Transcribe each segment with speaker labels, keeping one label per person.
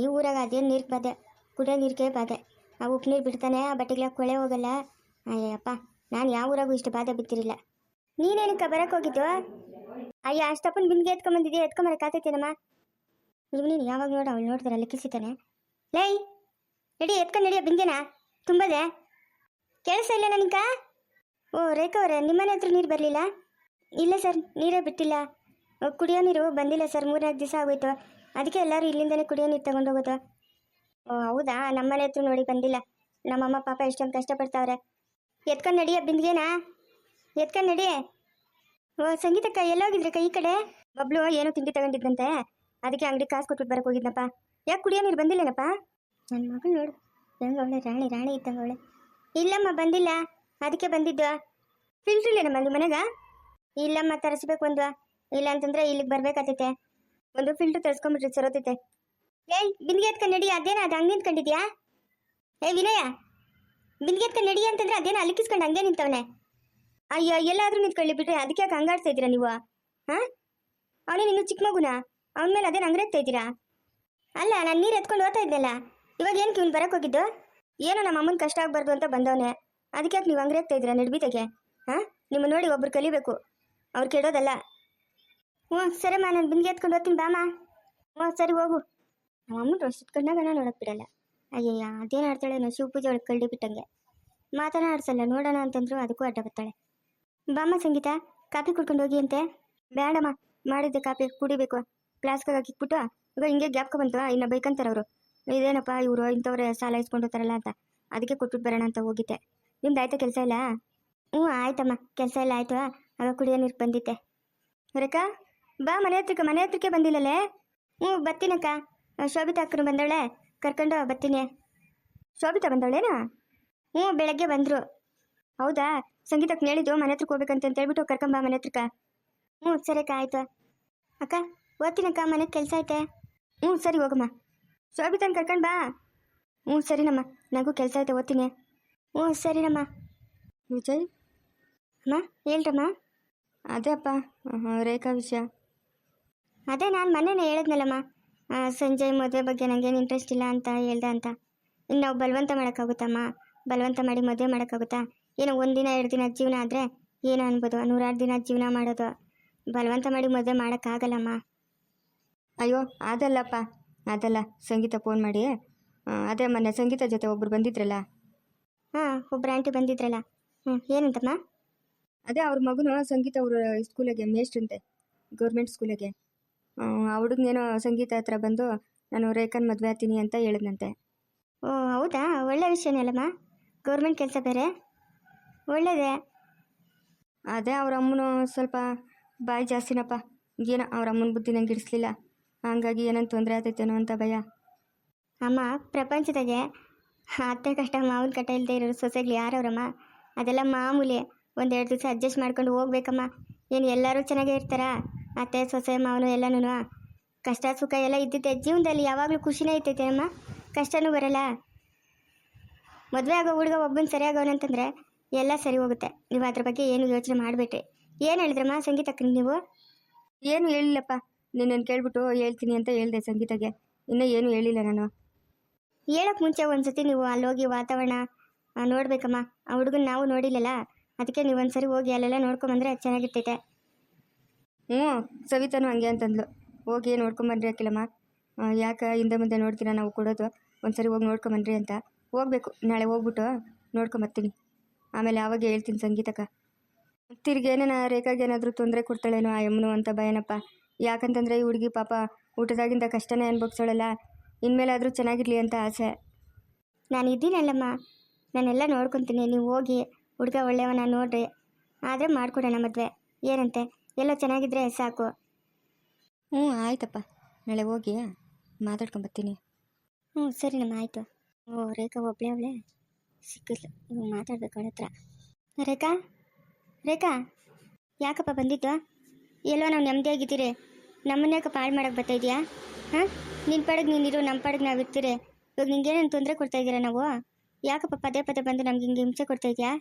Speaker 1: ಈ ಊರಾಗ ಅದೇನು ನೀರು ಬಾದೆ ಕುಡಿಯೋ ನೀರಿಗೆ ಬಾದೆ ಆ ಉಪ್ಪು ನೀರು ಬಿಡ್ತಾನೆ, ಆ ಬಟ್ಟೆಗಳ ಕೊಳೆ ಹೋಗಲ್ಲ. ಅಯ್ಯಪ್ಪ ನಾನು ಯಾವ ಊರಾಗೂ ಇಷ್ಟು ಬಾಧೆ ಬಿತ್ತಿರಲಿಲ್ಲ ನೀನೇನಕ್ಕ ಬರಕ್ಕೆ ಹೋಗಿದ್ದು ಅಯ್ಯ, ಅಷ್ಟಪ್ಪನ ಬಿಂದಿಗೆ ಎತ್ಕೊಂಬಂದಿದ್ಯಾ? ಎತ್ಕೊಂಬರಕ್ಕಾಗ್ತೈತೇನಮ್ಮ ಇವನೇನು ಯಾವಾಗ ನೋಡು, ಅವಳು ನೋಡಿದ್ರೆ ಲೆಕ್ಕಿಸಿತಾನೆ ಲೈ ನಡಿ, ಎತ್ಕೊಂಡು ನಡಿಯೋ ಬಿಂದಿಗೆನ ತುಂಬದೆ. ಕೆಲಸ ಇಲ್ಲ ನನಗ ಓ, ರೇಖಾ ಅವರೇ, ನಿಮ್ಮನೆ ಹತ್ರ ನೀರು ಬರಲಿಲ್ಲ? ಇಲ್ಲ ಸರ್, ನೀರೇ ಬಿಟ್ಟಿಲ್ಲ. ಕುಡಿಯೋ ನೀರು ಬಂದಿಲ್ಲ ಸರ್ ಮೂರ್ನಾಲ್ಕು ದಿವಸ ಆಗೋಯ್ತು. ಅದಕ್ಕೆ ಎಲ್ಲರೂ ಇಲ್ಲಿಂದನೇ ಕುಡಿಯೋ ನೀರು ತಗೊಂಡು ಹೋಗೋದು. ಹೌದಾ? ನಮ್ಮನೆ ಹತ್ರ ನೋಡಿ ಬಂದಿಲ್ಲ. ನಮ್ಮಮ್ಮ ಪಾಪ ಎಷ್ಟೊಂದು ಕಷ್ಟಪಡ್ತಾವ್ರೆ. ಎತ್ಕೊಂಡು ನಡಿಯ ಬಿಂದಿಗೆನಾ ಎತ್ಕೊಂಡು ನಡಿ. ಓ, ಸಂಗೀತಕ್ಕ ಎಲ್ಲೋಗಿದ್ರಿ ಈ ಕಡೆ? ಬಬ್ಲು, ಏನೋ ತಿಂಡಿ ತಗೊಂಡಿದ್ದಂತೆ ಅದಕ್ಕೆ ಅಂಗಡಿ ಕಾಸು ಕೊಟ್ಬಿಟ್ಟು ಬರಕ್ಕೆ ಹೋಗಿದ್ನಪ್ಪ. ಯಾಕೆ ಕುಡಿಯೋ ನೀರು ಬಂದಿಲ್ಲೇನಪ್ಪ? ನನ್ನ ಮಗಳು ನೋಡು. ಹೆಂಗ ಅವಳೆ? ರಾಣಿ ರಾಣಿ ಇದ್ದಂಗೆ ಅವಳೆ. ಇಲ್ಲಮ್ಮ, ಬಂದಿಲ್ಲ. ಅದಕ್ಕೆ ಬಂದಿದ್ದು ಫಿಲ್ಟ್ರ್ ಇಲ್ಲೇನಮ್ಮ ನಿಮ್ಮ ಮನೆಗ? ಇಲ್ಲಮ್ಮ, ತರಿಸ್ಬೇಕು ಒಂದು ಇಲ್ಲ ಅಂತಂದ್ರೆ ಇಲ್ಲಿಗೆ ಬರ್ಬೇಕಾತೈತೆ. ಒಂದು ಫಿಲ್ಟರ್ ತರಿಸ್ಕೊಂಬಿಟ್ರಿ ಸರೋತೈತೆ ಏಯ್, ಬಿಂದಿಗೆ ಎತ್ಕೊಂಡು ನಡಿ, ಅದೇನ, ಅದು ಹಂಗೆ ನಿಂತ್ಕೊಂಡಿದ್ಯಾ ಏ ವಿನಯ, ಬಿಂದಿಗೆ ಎತ್ಕೊಂಡು ನಡಿ ಅಂತಂದ್ರೆ ಅದೇನ ಅಲಿಕಿಸ್ಕೊಂಡು ಹಂಗೆ ನಿಂತವನೆ. ಅಯ್ಯೋ, ಎಲ್ಲಾದ್ರೂ ನಿಂತ್ಕೊಳ್ಳಿ ಬಿಟ್ರೆ ಅದಕ್ಕೆ ಯಾಕೆ ಹಂಗಾಡ್ತಾ ಇದ್ದೀರಾ ನೀವು? ಹಾ? ಅವನೇ ನೀನು ಚಿಕ್ಕ ಮಗುನ? ಅವನ ಮೇಲೆ ಅದೇನು ಹಂಗ್ರೆಗ್ತಾ ಇದ್ದೀರಾ? ಅಲ್ಲ, ನಾನು ನೀರು ಎತ್ಕೊಂಡು ಓದ್ತಾ ಇದ್ದೆಲ್ಲ ಇವಾಗ ಏನಕ್ಕೆ ಇವ್ನು ಬರಕ್ಕೆ ಹೋಗಿದ್ದು? ಏನೋ ನಮ್ಮ ಅಮ್ಮನ ಕಷ್ಟ ಆಗಬಾರ್ದು ಅಂತ ಬಂದವನೆ. ಅದಕ್ಕೆ ಯಾಕೆ ನೀವು ಹಂಗ್ರೆಗ್ತಾ ಇದ್ದೀರಾ ನಡ್ಬಿತೆಗೆ ಹಾಂ? ನಿಮ್ಮ ನೋಡಿ ಒಬ್ರು ಕಲಿಬೇಕು. ಅವ್ರು ಕೆಡೋದಲ್ಲ ಹ್ಞೂ ಸರಿಮ್ಮ ನಾನು ಬಿಂದಿಗೆ ಎತ್ಕೊಂಡು ಹೋಗ್ತೀನಿ ಬಾಮ ಹ್ಞೂ, ಸರಿ, ಹೋಗು. ನಮ್ಮ ಅಮ್ಮನ ಡ್ರೆಸ್ ಇಟ್ಕೊಂಡಾಗ ನಾನು ನೋಡಕ್ಕೆ ಬಿಡಲ್ಲ. ಅಯ್ಯಯ್ಯ, ಅದೇನು ಆಡ್ತಾಳೇನೋ ಶಿವ ಪೂಜೆ ಒಳಗೆ ಕಳ್ಳಿ ಬಿಟ್ಟಂಗೆ. ಮಾತನಾಡ್ಸಲ್ಲ, ನೋಡೋಣ ಅಂತಂದ್ರು ಅದಕ್ಕೂ ಅಡ್ಡ ಬರ್ತಾಳೆ. ಬಾಮ್ಮ ಸಂಗೀತ, ಕಾಫಿ ಕುಡ್ಕೊಂಡು ಹೋಗಿ ಅಂತೆ. ಬೇಡಮ್ಮ ಮಾಡಿದ್ದೆ ಕಾಫಿ, ಕುಡಿಬೇಕು. ಪ್ಲಾಸ್ಕ್ ಹಾಕಿಕ್ಬಿಟ್ಟು ಈಗ ಹಿಂಗೆ ಗ್ಯಾಪ್ಕೊ ಬಂತು ಇನ್ನು ಬೈಕಂತಾರೆ ಅವರು. ಇದೇನಪ್ಪ, ಇವರು ಇಂಥವ್ರೆ ಸಾಲ ಇಸ್ಕೊಂಡು ಹೋಗ್ತಾರಲ್ಲ ಅಂತ. ಅದಕ್ಕೆ ಕೊಟ್ಬಿಟ್ಟು ಬರೋಣ ಅಂತ ಹೋಗಿದ್ದೆ. ನಿಮ್ದು ಆಯ್ತಾ ಕೆಲಸ ಇಲ್ಲ? ಹ್ಞೂ, ಆಯ್ತಮ್ಮ, ಕೆಲಸ ಎಲ್ಲ ಆಯ್ತು. ಆಗ ಕುಡಿಯೋ ನೀರು ಬಂದಿದ್ದೆ. ರೇಖಾ? ಬಾ ಮನೆ ಹತ್ರಕ್ಕೆ ಮನೆ ಹತ್ರಕ್ಕೆ ಬಂದಿಲ್ಲಲೇ? ಹ್ಞೂ ಬರ್ತೀನಕ್ಕ ಶೋಭಿತಾ ಅಕ್ಕನು ಬಂದವಳೆ. ಕರ್ಕೊಂಡು ಬರ್ತೀನಿ. ಶೋಭಿತಾ ಬಂದವಳೇನಾ? ಹ್ಞೂ, ಬೆಳಗ್ಗೆ ಬಂದರು. ಹೌದಾ? ಸಂಗೀತಕ್ಕೆ ಹೇಳಿದ್ದು ಮನೆ ಹತ್ರಕ್ಕೆ ಹೋಗ್ಬೇಕಂತ ಹೇಳ್ಬಿಟ್ಟು ಕರ್ಕೊಂಬ ಮನೆ ಹತ್ರಕ್ಕ. ಹ್ಞೂ, ಸರಿ ಅಕ್ಕ, ಆಯ್ತು. ಅಕ್ಕ ಓದ್ತೀನಕ್ಕ ಮನೆಗೆ ಕೆಲಸ ಐತೆ. ಹ್ಞೂ, ಸರಿ, ಹೋಗಮ್ಮ. ಶೋಭಿತನ ಕರ್ಕೊಂಡು ಬಾ. ಹ್ಞೂ, ಸರಿನಮ್ಮ. ನನಗೂ ಕೆಲಸ ಐತೆ, ಓದ್ತೀನಿ. ಹ್ಞೂ, ಸರಿನಮ್ಮ. ವಿಜಯ್? ಅಮ್ಮ ಹೇಳ್ರಮ್ಮ ಅದೇ ಅಪ್ಪ. ರೇಖಾ ವಿಷಯ. ಅದೇ ನಾನು ಮೊನ್ನೆನೇ ಹೇಳಿದ್ನಲ್ಲಮ್ಮ. ಸಂಜಯ್ ಮದುವೆ ಬಗ್ಗೆ ನನಗೇನು ಇಂಟ್ರೆಸ್ಟ್ ಇಲ್ಲ ಅಂತ ಹೇಳ್ದೆ ಅಂತ. ಇನ್ನು ನಾವು ಬಲವಂತ ಮಾಡೋಕ್ಕಾಗುತ್ತಮ್ಮ? ಬಲವಂತ ಮಾಡಿ ಮದುವೆ ಮಾಡೋಕ್ಕಾಗುತ್ತಾ? ಏನೋ ಒಂದಿನ ಎರಡು ದಿನ ಜೀವನ ಆದರೆ ಏನು ಅನ್ಬೋದು. ನೂರಾರು ದಿನ ಜೀವನ ಮಾಡೋದು. ಬಲವಂತ ಮಾಡಿ ಮದುವೆ ಮಾಡೋಕ್ಕಾಗಲ್ಲಮ್ಮ.
Speaker 2: ಅಯ್ಯೋ, ಅದಲ್ಲಪ್ಪ. ಅದಲ್ಲ, ಸಂಗೀತ ಫೋನ್ ಮಾಡಿ. ಅದೇ ಮೊನ್ನೆ ಸಂಗೀತ ಜೊತೆ ಒಬ್ರು ಬಂದಿದ್ರಲ್ಲ?
Speaker 1: ಹಾಂ ಒಬ್ಬರು ಆಂಟಿ ಬಂದಿದ್ರಲ್ಲ. ಹ್ಞೂ ಏನಂತಮ್ಮ?
Speaker 2: ಅದೇ ಅವ್ರ ಮಗನು ಸಂಗೀತ ಅವರು ಸ್ಕೂಲಿಗೆ ಮೇಷ್ಟ್ರಂತೆ ಗೌರ್ಮೆಂಟ್ ಸ್ಕೂಲಿಗೆ ಆ ಹುಡುಗನೇನೋ ಸಂಗೀತ ಹತ್ರ ಬಂದು ನಾನು ರೇಖನ್ ಮದುವೆ ಆಗ್ತೀನಿ ಅಂತ ಹೇಳಿದ್ನಂತೆ.
Speaker 1: ಓ ಹೌದಾ? ಒಳ್ಳೆ ವಿಷಯನೇ ಅಲ್ಲಮ್ಮ. ಗೌರ್ಮೆಂಟ್ ಕೆಲಸ ಬೇರೆ? ಒಳ್ಳೇದೇ?
Speaker 2: ಅದೇ ಅವ್ರ ಅಮ್ಮನು ಸ್ವಲ್ಪ ಬಾಯಿ ಜಾಸ್ತಿನಪ್ಪ. ಏನೋ ಅವ್ರ ಅಮ್ಮನ ಬುದ್ಧಿ ನಂಗೆ ಇಡಿಸ್ಲಿಲ್ಲ ಹಂಗಾಗಿ ಏನೋ ತೊಂದರೆ ಆಗ್ತೈತೇನೋ ಅಂತ ಭಯ.
Speaker 1: ಅಮ್ಮ ಪ್ರಪಂಚದಾಗೆ ಅತ್ತೆ ಕಷ್ಟ ಮಾವಿನ ಕಟ್ಟ ಇಲ್ಲದೆ ಇರೋರು ಸೊಸೆಗಳು ಯಾರವ್ರಮ್ಮ? ಅದೆಲ್ಲ ಮಾಮೂಲಿ. ಒಂದೆರಡು ದಿವಸ ಅಡ್ಜಸ್ಟ್ ಮಾಡ್ಕೊಂಡು ಹೋಗ್ಬೇಕಮ್ಮ. ಏನು ಎಲ್ಲರೂ ಚೆನ್ನಾಗೇ ಇರ್ತಾರಾ? ಅತ್ತೆ ಸೊಸೆ ಮಾವನು ಎಲ್ಲನೂ ಕಷ್ಟ ಸುಖ ಎಲ್ಲ ಇದ್ದಿದ್ದೆ. ಜೀವನದಲ್ಲಿ ಯಾವಾಗಲೂ ಖುಷಿನೇ ಇರ್ತೈತೆ ಅಮ್ಮ. ಕಷ್ಟನೂ ಬರಲ್ಲ. ಮದುವೆ ಆಗೋ ಹುಡುಗ ಒಬ್ಬನ ಸರಿಯಾಗೋನಂತಂದರೆ ಎಲ್ಲ ಸರಿ ಹೋಗುತ್ತೆ. ನೀವು ಅದ್ರ ಬಗ್ಗೆ ಏನು ಯೋಚನೆ ಮಾಡಬೇಡ್ರಿ. ಏನು ಹೇಳಿದ್ರಮ್ಮ ಸಂಗೀತಕ್ಕೆ ನೀವು?
Speaker 2: ಏನು ಹೇಳಿಲ್ಲಪ್ಪ. ನಿನ್ನನ್ನು ಕೇಳ್ಬಿಟ್ಟು ಹೇಳ್ತೀನಿ ಅಂತ ಹೇಳಿದೆ ಸಂಗೀತಗೆ ಇನ್ನೂ ಏನು ಹೇಳಿಲ್ಲ ನಾನು.
Speaker 1: ಹೇಳೋಕ್ಕೆ ಮುಂಚೆ ಒಂದ್ಸತಿ ನೀವು ಅಲ್ಲೋಗಿ ಹೋಗಿ ವಾತಾವರಣ ನೋಡಬೇಕಮ್ಮ ನೋಡ್ಬೇಕಮ್ಮ. ಆ ಹುಡುಗನ ನಾವು ನೋಡಿಲ್ಲಲ್ಲ? ಅದಕ್ಕೆ ನೀವು ಒಂದ್ಸರಿ ಹೋಗಿ ಅಲ್ಲೆಲ್ಲ ನೋಡ್ಕೊಂಬಂದ್ರೆ ಚೆನ್ನಾಗಿರ್ತೈತೆ.
Speaker 2: ಹ್ಞೂ, ಸವಿತಾನು ಹಂಗೆ ಅಂತಂದ್ಲು. ಹೋಗಿ ನೋಡ್ಕೊಂಬನ್ರಿ ಅಕ್ಕಿಲಮ್ಮ ಯಾಕೆ ಹಿಂದೆ ಮುಂದೆ ನೋಡ್ತೀರಾ ನಾವು ಕೊಡೋದು? ಒಂದ್ಸರಿ ಹೋಗಿ ನೋಡ್ಕೊಂಬನ್ರಿ ಅಂತ. ಹೋಗ್ಬೇಕು, ನಾಳೆ ಹೋಗ್ಬಿಟ್ಟು ನೋಡ್ಕೊಂಬರ್ತೀನಿ ಆಮೇಲೆ ಆವಾಗ ಹೇಳ್ತೀನಿ ಸಂಗೀತಕ್ಕ. ತಿರ್ಗಿ ಏನೇನ ರೇಖಾಗೆ ಏನಾದರೂ ತೊಂದರೆ ಕೊಡ್ತಾಳೇನೋ ಆ ಯಮ್ಮನು ಅಂತ ಭಯನಪ್ಪ. ಯಾಕಂತಂದರೆ ಈ ಹುಡುಗಿ ಪಾಪ ಊಟದಾಗಿಂದ ಕಷ್ಟನೇ ಅನ್ಭವಿಸೋಳಲ್ಲ ಇನ್ಮೇಲಾದರೂ ಚೆನ್ನಾಗಿರಲಿ ಅಂತ ಆಸೆ.
Speaker 1: ನಾನು ಇದ್ದೀನಲ್ಲಮ್ಮ. ನಾನೆಲ್ಲ ನೋಡ್ಕೊತೀನಿ. ನೀವು ಹೋಗಿ ಹುಡುಗ ಒಳ್ಳೆಯವನ ನೋಡ್ರಿ. ಆದರೆ ಮಾಡಿಕೊಡೋಣ ಮದುವೆ. ಏನಂತೆ? ಎಲ್ಲ ಚೆನ್ನಾಗಿದ್ರೆ ಸಾಕು.
Speaker 2: ಹ್ಞೂ ಆಯ್ತಪ್ಪ. ನಾಳೆ ಹೋಗಿ ಮಾತಾಡ್ಕೊಂಬರ್ತೀನಿ
Speaker 1: ಹ್ಞೂ ಸರಿನಮ್ಮ ಆಯಿತು. ಓ ರೇಖಾ ಒಬ್ಳೆ ಅವಳೆ ಸಿಕ್ಕಿಲ್ಲ ಇವಾಗ ಮಾತಾಡ್ಬೇಕು ಅವಳ ಹತ್ರ ರೇಖಾ? ರೇಖಾ? ಯಾಕಪ್ಪ ಬಂದಿದ್ದು ಎಲ್ಲೋ ನಾವು ನೆಮ್ಮದಿಯಾಗಿದ್ದೀರಿ. ನಮ್ಮನ್ನ ಯಾಕಪ್ಪ ಹಾಳು ಮಾಡೋಕೆ ಬರ್ತಾ ಇದೆಯಾ? ಹಾಂ? ನಿನ್ನ ಪಾಡಿಗೆ ನೀನಿರು ನಮ್ಮ ಪಾಡಿಗೆ ನಾವು ಇರ್ತೀರಿ. ಇವಾಗ ನಿಂಗೇನೇನು ತೊಂದರೆ ಕೊಡ್ತಾ ಇದ್ದೀರಾ ನಾವು? ಯಾಕಪ್ಪ ಪದೇ ಪದೇ ಬಂದು ನಮ್ಗೆ ಹಿಂಗೆ ಹಿಂಸೆ ಕೊಡ್ತಾ ಇದೆಯಾ?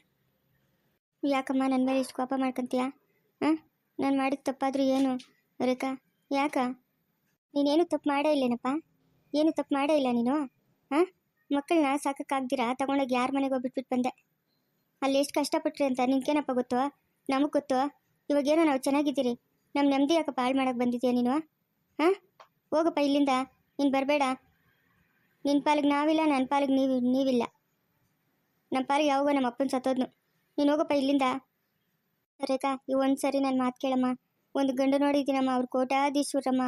Speaker 1: ಯಾಕಮ್ಮ ನನ್ನ ಮೇಲೆ ಇಷ್ಟು ಕೋಪ ಮಾಡ್ಕೊಂತೀಯಾ? ಹಾಂ? ನಾನು ಮಾಡಿದ ತಪ್ಪಾದರೂ ಏನು, ರೇಖಾ? ಯಾಕ? ನೀನೇನು ತಪ್ಪು ಮಾಡೇ ಇಲ್ಲೇನಪ್ಪ? ಏನು ತಪ್ಪು ಮಾಡೇ ಇಲ್ಲ ನೀನು, ಹಾಂ? ಮಕ್ಕಳನ್ನ ಸಾಕಕ್ಕಾಗ್ದಿರಾ? ತಗೊಂಡೋಗಿ ಯಾರ ಮನೆಗೆ ಹೋಗ್ಬಿಟ್ಬಿಟ್ಟು ಬಂದೆ? ಅಲ್ಲಿ ಎಷ್ಟು ಕಷ್ಟಪಟ್ರಿ ಅಂತ ನಿನ್ಗೇನಪ್ಪ ಗೊತ್ತು? ನಮಗೆ ಗೊತ್ತು? ಇವಾಗೇನೋ ನಾವು ಚೆನ್ನಾಗಿದ್ದೀರಿ. ನಮ್ಮ ನೆಮ್ಮದಿ ಯಾಕಪ್ಪ ಹಾಳು ಮಾಡೋಕೆ ಬಂದಿದ್ಯಾ ನೀನು? ಹಾಂ? ಹೋಗಪ್ಪ ಇಲ್ಲಿಂದ. ನೀನು ಬರಬೇಡ. ನಿನ್ನ ಪಾಲಿಗೆ ನಾವಿಲ್ಲ ನನ್ನ ಪಾಲಿಗೆ ನೀವು, ನೀವಿಲ್ಲ. ನಮ್ಮ ಪಾಲಿಗೆ ಯಾವಾಗ ನಮ್ಮ ಅಪ್ಪನ ಸತ್ತೋದ್ನು. ನೀನು ಹೋಗಪ್ಪ ಇಲ್ಲಿಂದ. ರೇಖಾ ಈ ಒಂದ್ಸರಿ ನನ್ನ ಮಾತು ಕೇಳಮ್ಮ. ಒಂದು ಗಂಡು ನೋಡಿದ್ದೀನಮ್ಮ, ಅವ್ರ ಕೋಟ್ಯಾಧೀಶ್ವರಮ್ಮ.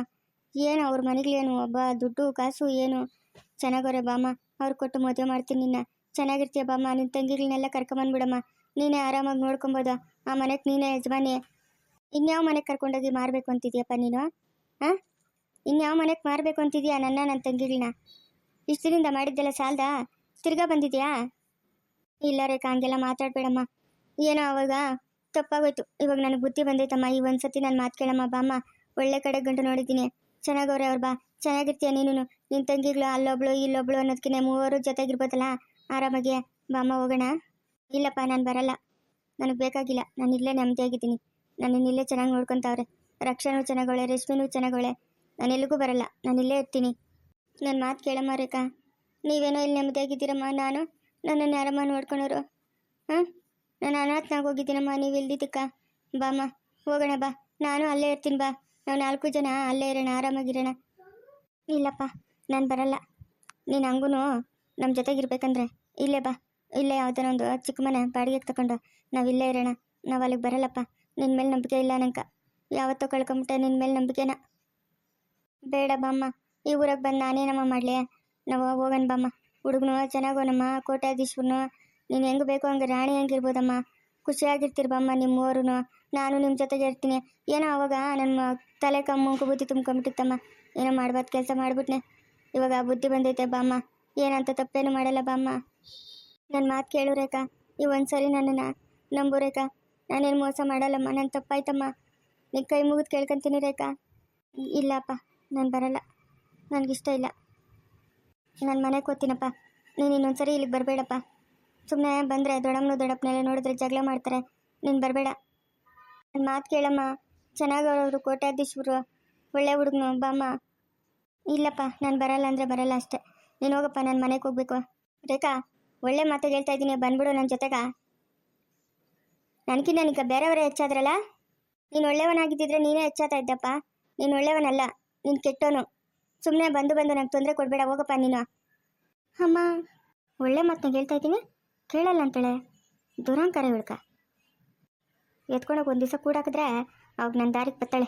Speaker 1: ಏನು ಅವ್ರ ಮನೆಗಳೇನು ಒಬ್ಬ ದುಡ್ಡು, ಕಾಸು ಏನು? ಚೆನ್ನಾಗೋರೆ ಬಾಮ್ಮ, ಅವ್ರು ಕೊಟ್ಟು ಮದುವೆ ಮಾಡ್ತೀನಿ ನಿನ್ನ. ಚೆನ್ನಾಗಿರ್ತೀಯ ಬಾಮ್ಮ ನಿನ್ನ ತಂಗಿಗಳನ್ನೆಲ್ಲ ಕರ್ಕೊಂಬಂದ್ಬಿಡಮ್ಮ. ನೀನೇ ಆರಾಮಾಗಿ ನೋಡ್ಕೊಬೋದ. ಆ ಮನೆಗೆ ನೀನೇ ಯಜಮಾನಿ ಇನ್ಯಾವ ಮನೆಗೆ ಕರ್ಕೊಂಡೋಗಿ ಮಾರಬೇಕು ಅಂತಿದ್ಯಪ್ಪ ನೀನು ಹಾಂ ಇನ್ಯಾವ ಮನೆಗೆ ಮಾರಬೇಕು ಅಂತಿದ್ಯಾ ನನ್ನ ನನ್ನ ತಂಗಿಗಳನ್ನ ಇಷ್ಟರಿಂದ ಮಾಡಿದ್ದೆಲ್ಲ ಸಾಲ್ದಾ? ತಿರ್ಗಾ ಬಂದಿದ್ಯಾ? ಇಲ್ಲ ರೇಖಾ, ಹಂಗೆಲ್ಲ ಮಾತಾಡಬೇಡಮ್ಮ. ಏನೋ ಅವಾಗ ತಪ್ಪಾಗೋಯ್ತು. ಇವಾಗ ನನಗೆ ಬುದ್ಧಿ ಬಂದೈತಮ್ಮ ಈ ಒಂದ್ಸತಿ ನಾನು ಮಾತು ಕೇಳಮ್ಮ ಬಾಮ್ಮ ಒಳ್ಳೆ ಕಡೆ ಗಂಟು ನೋಡಿದ್ದೀನಿ. ಚೆನ್ನಾಗವ್ರೆ ಅವ್ರ ಬಾ. ಚೆನ್ನಾಗಿರ್ತೀಯ ನೀನು ನಿನ್ನ ತಂಗಿಗಳು, ಅಲ್ಲೊಬ್ಳು, ಇಲ್ಲೊಬ್ಳು ಅನ್ನೋದಕ್ಕಿಂತ ಮೂವರು ಜೊತೆಗಿರ್ಬೋದಲ್ಲ? ಆರಾಮಾಗಿ ಬಾಮ್ಮ ಹೋಗೋಣ. ಇಲ್ಲಪ್ಪ, ನಾನು ಬರಲ್ಲ. ನನಗೆ ಬೇಕಾಗಿಲ್ಲ. ನಾನು ಇಲ್ಲೇ ನೆಮ್ಮದಿಯಾಗಿದ್ದೀನಿ ನಾನು ಇಲ್ಲೇ ಚೆನ್ನಾಗಿ ನೋಡ್ಕೊತಾವ್ರೆ. ರಕ್ಷಣೂ ಚೆನ್ನಾಗವಳೆ, ರೇಷ್ಮೆನೂ ಚೆನ್ನಾಗವಳೆ. ನಾನು ಎಲ್ಲಿಗೂ ಬರಲ್ಲ. ನಾನು ಇಲ್ಲೇ ಇರ್ತೀನಿ. ನನ್ನ ಮಾತು ಕೇಳಮ್ಮ, ರೇಖಾ. ನೀವೇನೋ ಇಲ್ಲಿ ನೆಮ್ಮದಿಯಾಗಿದ್ದೀರಮ್ಮ ನಾನು? ನನ್ನನ್ನು ಯಾರಮ್ಮ ನೋಡ್ಕೊಳೋರು. ಹಾಂ? ನಾನು ಅನಾಥನಾಗ ಹೋಗಿದ್ದೀನಮ್ಮ ನೀವು ಇಲ್ದಿದ್ದಕ್ಕ ಬಾಮ್ಮ ಹೋಗೋಣ, ಬಾ. ನಾನು ಅಲ್ಲೇ ಇರ್ತೀನಿ, ಬಾ. ನಾವು ನಾಲ್ಕು ಜನ ಅಲ್ಲೇ ಇರೋಣ, ಆರಾಮಾಗಿರೋಣ. ಇಲ್ಲಪ್ಪ, ನಾನು ಬರಲ್ಲ. ನೀನು ಹಂಗೂ ನಮ್ಮ ಜೊತೆಗಿರ್ಬೇಕಂದ್ರೆ ಇಲ್ಲೇ ಬಾ. ಇಲ್ಲೇ ಯಾವ್ದಾರ ಒಂದು ಚಿಕ್ಕ ಮನೆ ಬಾಡಿಗೆಗೆ ತಗೊಂಡು ನಾವು ಇಲ್ಲೇ ಇರೋಣ. ನಾವು ಅಲ್ಲಿಗೆ ಬರಲ್ಲಪ್ಪ. ನಿನ್ನ ಮೇಲೆ ನಂಬಿಕೆ ಇಲ್ಲ ನಂಗೆ. ಯಾವತ್ತೋ ಕಳ್ಕೊಂಬಿಟ್ಟೆ ನಿನ್ನ ಮೇಲೆ ನಂಬಿಕೆನ. ಬೇಡ ಬಾಮ್ಮ ಈ ಊರಿಗೆ ಬಂದು ನಾನೇನಮ್ಮ ಮಾಡಲಿ? ನಾವು ಹೋಗೋಣ ಬಾಮ್ಮ ಹುಡುಗನು ಚೆನ್ನಾಗೋನಮ್ಮ ಕೋಟ್ಯಾಧೀಶ್ವರನು ನೀನು ಹೆಂಗೆ ಬೇಕು ಹಂಗೆ ರಾಣಿ ಹೆಂಗಿರ್ಬೋದಮ್ಮ. ಖುಷಿಯಾಗಿರ್ತಿರ್ಬಮ್ಮ ನಿಮ್ಮವರು ನಾನು ನಿಮ್ಮ ಜೊತೆಗೆ ಇರ್ತೀನಿ. ಏನೋ ಅವಾಗ ನನ್ನ ತಲೆ ಕಮ್ಮು ಬುದ್ಧಿ ತುಂಬ್ಕೊಂಬಿಟ್ಟಿತ್ತಮ್ಮ. ಏನೋ ಮಾಡ್ಬಾರ್ದು ಕೆಲಸ ಮಾಡಿಬಿಟ್ನೆ. ಇವಾಗ ಬುದ್ಧಿ ಬಂದೈತೆ ಬಾಮ್ಮ. ಏನಂತ ತಪ್ಪೇನು ಮಾಡಲ್ಲ ಬಾಮ್ಮ. ನನ್ನ ಮಾತು ಕೇಳು ರೇಖಾ. ಈ ಒಂದು ಸರಿ ನನ್ನನ್ನು ನಂಬು ರೇಖಾ. ನಾನೇನು ಮೋಸ ಮಾಡಲ್ಲಮ್ಮ. ನನ್ನ ತಪ್ಪಾಯ್ತಮ್ಮ. ನಿನ್ನ ಕೈ ಮುಗಿದು ಕೇಳ್ಕೊಂತೀನಿ ರೇಖಾ. ಇಲ್ಲಪ್ಪ, ನಾನು ಬರಲ್ಲ. ನನಗಿಷ್ಟ ಇಲ್ಲ. ನಾನು ಮನೆಗೆ ಓದ್ತೀನಪ್ಪ ನೀನು ಇನ್ನೊಂದ್ಸರಿ ಇಲ್ಲಿಗೆ ಬರಬೇಡಪ್ಪ. ಸುಮ್ಮನೆ ಬಂದರೆ ದೊಡ್ಡಮ್ಮನು ದೊಡ್ಡಪ್ಪನೆಲ್ಲ ನೋಡಿದ್ರೆ ಜಗಳ ಮಾಡ್ತಾರೆ. ನೀನು ಬರಬೇಡ. ನನ್ನ ಮಾತು ಕೇಳಮ್ಮ. ಚೆನ್ನಾಗವ್ರವ್ರು ಕೋಟ್ಯಾಧೀಶ್ವರು. ಒಳ್ಳೆ ಹುಡುಗನು. ಬಾಮ್ಮ. ಇಲ್ಲಪ್ಪ, ನಾನು ಬರಲ್ಲ ಅಂದರೆ ಬರಲ್ಲ ಅಷ್ಟೇ. ನೀನು ಹೋಗಪ್ಪ, ನಾನು ಮನೆಗೆ ಹೋಗ್ಬೇಕು. ರೇಖಾ, ಒಳ್ಳೆ ಮಾತಾಗಿ ಹೇಳ್ತಾ ಇದ್ದೀನಿ. ಬಂದ್ಬಿಡು ನನ್ನ ಜೊತೆಗ. ನನಗಿನ್ನ ನಿನಗೆ ಬೇರೆಯವರೇ ಹೆಚ್ಚಾದ್ರಲ್ಲ? ನೀನು ಒಳ್ಳೆಯವನಾಗಿದ್ದಿದ್ರೆ ನೀನೇ ಹೆಚ್ಚಾತಾ ಇದ್ದಪ್ಪ. ನೀನು ಒಳ್ಳೆಯವನಲ್ಲ. ನೀನು ಕೆಟ್ಟೋನು ಸುಮ್ಮನೆ ಬಂದು ಬಂದು ನನಗೆ ತೊಂದರೆ ಕೊಡಬೇಡ. ಹೋಗಪ್ಪ ನೀನು. ಅಮ್ಮ, ಒಳ್ಳೆ ಮಾತನ್ನ ಹೇಳ್ತಾ ಇದ್ದೀನಿ. ಕೇಳಲ್ಲ ಅಂತೇಳೆ. ದುರಂಕಾರ ಇವಳ್ಕ ಎತ್ಕೊಂಡೋಗಿ ಒಂದು ದಿವಸ ಕೂಡಾಕಿದ್ರೆ ಅವಾಗ ನನ್ನ ದಾರಿಗೆ ಬತ್ತಾಳೆ.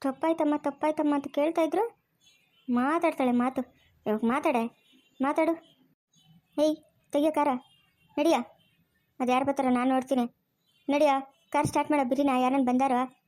Speaker 1: ತಪ್ಪಾಯ್ತಮ್ಮ ತಪ್ಪಾಯ್ತಮ್ಮ ಅಂತ ಕೇಳ್ತಾ ಇದ್ರು. ಮಾತಾಡ್ತಾಳೆ ಮಾತು. ಇವಾಗ ಮಾತಾಡೆ? ಮಾತಾಡು. ಏಯ್, ತೆಗಿಯೋ ಕಾರ. ನಡಿಯ? ಅದು ಯಾರು ಬರ್ತಾರೋ ನಾನು ನೋಡ್ತೀನಿ. ನಡಿಯ, ಕಾರ್ ಸ್ಟಾರ್ಟ್ ಮಾಡೋ ಬಿರಿನಾ ಯಾರನ್ನ ಬಂದಾರೋ?